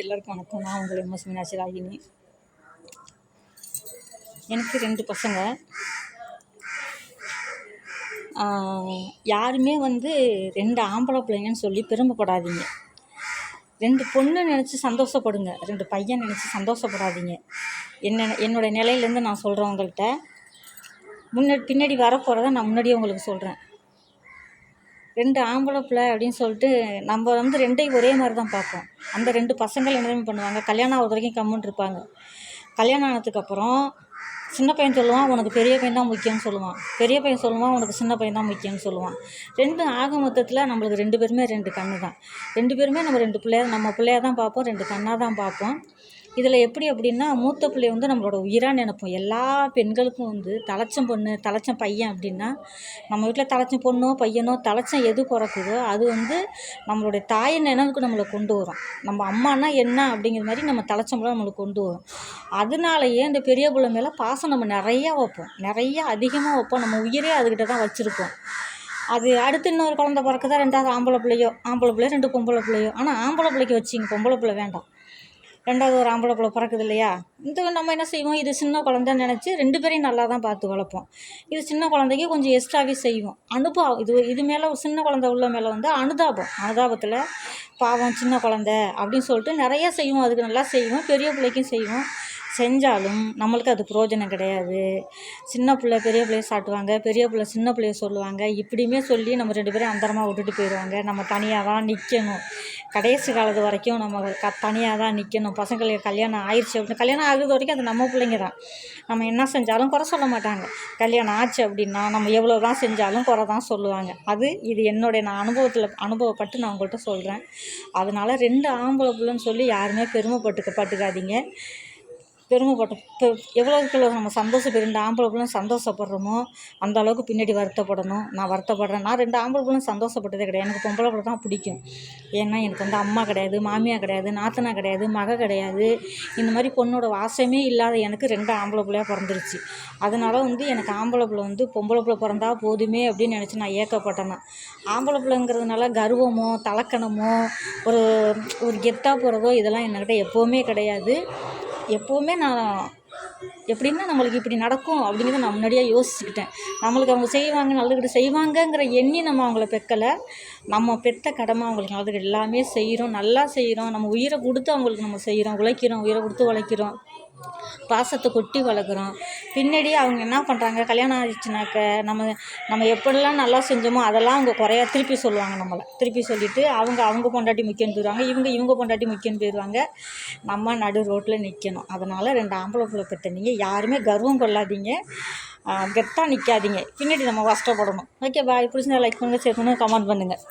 எல்லாருக்கும் வணக்கம். நான் உங்கள் எம்எஸ் மீனாட்சி ராகினி. எனக்கு ரெண்டு பசங்க. யாருமே வந்து ரெண்டு ஆம்பளை பிள்ளைங்கன்னு சொல்லி பெருமைப்படாதீங்க. ரெண்டு பொண்ணு நினச்சி சந்தோஷப்படுங்க. ரெண்டு பையன் நினச்சி சந்தோஷப்படாதீங்க. என்ன என்னோடய நிலையிலேருந்து நான் சொல்கிறேன் உங்கள்கிட்ட. முன்னாடி பின்னாடி வரப்போகிறத நான் முன்னாடியே உங்களுக்கு சொல்கிறேன் ரெண்டு ஆம்பளை பிள்ளை அப்படின்னு சொல்லிட்டு நம்ம வந்து ரெண்டையும் ஒரே மாதிரி தான் பார்ப்போம். அந்த ரெண்டு பசங்கள் என்ன பண்ணுவாங்க? கல்யாணம் ஆகிறது வரைக்கும் கம்முன்னு இருப்பாங்க. கல்யாணம் ஆனதுக்கப்புறம் சின்ன பையன் சொல்லுவான் உனக்கு பெரிய பையன் தான் முக்கியம்னு சொல்லுவான். பெரிய பையன் சொல்லுவான் உனக்கு சின்ன பையன் தான் முக்கியம்னு சொல்லுவான். ரெண்டு ஆக மொத்தத்தில் நம்மளுக்கு ரெண்டு பேருமே ரெண்டு கண்ணு தான். ரெண்டு பேருமே நம்ம ரெண்டு பிள்ளைய நம்ம பிள்ளையாக தான் பார்ப்போம் ரெண்டு கண்ணாக தான் பார்ப்போம். இதில் எப்படி அப்படின்னா மூத்த பிள்ளை வந்து நம்மளோட உயிராக நினைப்போம். எல்லா பெண்களுக்கும் வந்து தலைச்சம் பொண்ணு தலைச்சம் பையன் அப்படின்னா நம்ம வீட்டில் தலைச்சம் பொண்ணோ பையனோ தலைச்சம் எது பிறக்குதோ அது வந்து நம்மளுடைய தாய் நினைவுக்கு நம்மளை கொண்டு வரும். நம்ம அம்மானா என்ன அப்படிங்கிற மாதிரி நம்ம தலைச்சம்பெல்லாம் நம்மளுக்கு கொண்டு வரும். அதனாலயே இந்த பெரிய பிள்ளை மேலே பாசம் நம்ம நிறையா வைப்போம். நிறையா அதிகமாக வைப்போம். நம்ம உயிரே அதுக்கிட்ட தான் வச்சுருப்போம். அது அடுத்து இன்னொரு குழந்த பிறக்குதா ரெண்டாவது ஆம்பளை பிள்ளையோ ஆம்பளை பிள்ளையோ ரெண்டு பொம்பளை பிள்ளையோ. ஆனால் ஆம்பளை பிள்ளைக்கு வச்சிங்க பொம்பளை பிள்ளை வேண்டாம். ரெண்டாவது ஒரு ஆம்பளை பிள்ளை பிறக்குது இல்லையா? இந்த நம்ம என்ன செய்வோம்? இது சின்ன குழந்தைன்னு நினச்சி ரெண்டு பேரையும் நல்லா தான் பார்த்து வளர்ப்போம். இது சின்ன குழந்தைக்கு கொஞ்சம் எக்ஸ்ட்ராவே செய்வோம். அனுபவம். இது இது மேலே சின்ன குழந்தை உள்ள மேலே வந்து அனுதாபம். அனுதாபத்தில் பாவம் சின்ன குழந்தை அப்படின்னு சொல்லிட்டு நிறைய செய்வோம். அதுக்கு நல்லா செய்வோம். பெரிய பிள்ளைக்கும் செய்வோம். செஞ்சாலும் நம்மளுக்கு அது பிரயோஜனம் கிடையாது. சின்ன பிள்ளை பெரிய பிள்ளைய சாட்டுவாங்க பெரிய பிள்ளை சின்ன பிள்ளைய சொல்லுவாங்க. இப்படியுமே சொல்லி நம்ம ரெண்டு பேரும் அந்தரமாக விட்டுட்டு போயிடுவாங்க. நம்ம தனியாக தான் நிற்கணும் கடைசி காலத்து வரைக்கும் நம்ம க தனியாக தான் நிற்கணும் பசங்களுக்கு கல்யாணம் ஆயிடுச்சு அப்படின்னு கல்யாணம் ஆகுது வரைக்கும் அது நம்ம பிள்ளைங்க தான். நம்ம என்ன செஞ்சாலும் குறை சொல்ல மாட்டாங்க. கல்யாணம் ஆச்சு அப்படின்னா நம்ம எவ்வளோ தான் செஞ்சாலும் குறை தான் சொல்லுவாங்க. அது இது என்னுடைய நான் அனுபவத்தில் அனுபவப்பட்டு நான் உங்கள்கிட்ட சொல்கிறேன் அதனால் ரெண்டு ஆம்பளை பிள்ளைன்னு சொல்லி யாருமே பெருமைப்பட்டுக்க பட்டுக்காதீங்க. பெருமைப்பட்ட இப்போ எவ்வளோக்கு எவ்வளோ நம்ம சந்தோஷம் ரெண்டு ஆம்பளை பிள்ளைங்க சந்தோஷப்படுறோமோ அந்த அளவுக்கு பின்னாடி வருத்தப்படணும். நான் வருத்தப்படுறேன். நான் ரெண்டு ஆம்பளை பிள்ளைங்க சந்தோஷப்பட்டதே கிடையாது. எனக்கு பொம்பளை பிள்ளை தான் பிடிக்கும். ஏன்னா எனக்கு வந்து அம்மா கிடையாது மாமியா கிடையாது நாத்தனா கிடையாது மக கிடையாது. இந்த மாதிரி பொண்ணோட வாசமே இல்லாத எனக்கு ரெண்டு ஆம்பளை பிள்ளையாக பிறந்துருச்சு. அதனால வந்து எனக்கு ஆம்பளை பிள்ளை வந்து பொம்பளை பிள்ளை பிறந்தா போதுமே அப்படின்னு நினச்சி நான் ஏக்கப்பட்டேன் ஆம்பளை பிள்ளைங்கிறதுனால கர்வமோ தலக்கணமோ ஒரு ஒரு கெத்தாக போகிறதோ இதெல்லாம் என்கிட்ட எப்போவுமே கிடையாது. எப்போவுமே நான் எப்படின்னா நம்மளுக்கு இப்படி நடக்கும் அப்படிங்கிறத நான் முன்னாடியே யோசிச்சுக்கிட்டேன். நம்மளுக்கு அவங்க செய்வாங்க நல்லதுக்கிட்ட செய்வாங்கங்கிற எண்ணி நம்ம அவங்கள பெக்கலை. நம்ம பெற்ற கடமை அவங்களுக்கு நல்லதுக்கு எல்லாமே செய்கிறோம் நல்லா செய்கிறோம் நம்ம உயிரை கொடுத்து அவங்களுக்கு நம்ம செய்கிறோம் உழைக்கிறோம் உயிரை கொடுத்து உழைக்கிறோம். பாசத்தை கொட்டி வளர்க்குறோம். பின்னாடி அவங்க என்ன பண்ணுறாங்க கல்யாணம் ஆயிடுச்சுனாக்க நம்ம நம்ம எப்படிலாம் நல்லா செஞ்சோமோ அதெல்லாம் அவங்க குறையா திருப்பி சொல்லுவாங்க நம்மளை. திருப்பி சொல்லிவிட்டு அவங்க அவங்க பொண்டாட்டி முக்கியம் போயிடுவாங்க இவங்க இவங்க பொண்டாட்டி முக்கியம் போயிடுவாங்க. நம்ம நடு ரோட்டில் நிற்கணும் அதனால் ரெண்டு ஆம்பளை பிள்ளை பெற்ற நீங்கள் யாருமே கர்வம் கொள்ளாதீங்க. கெத்தாக நிற்காதீங்க பின்னாடி நம்ம கஷ்டப்படணும். ஓகே பாய் பிடிச்சிருந்தா லைக் பண்ணுங்கள் ஷேர் பண்ணுங்கள் கமெண்ட் பண்ணுங்கள்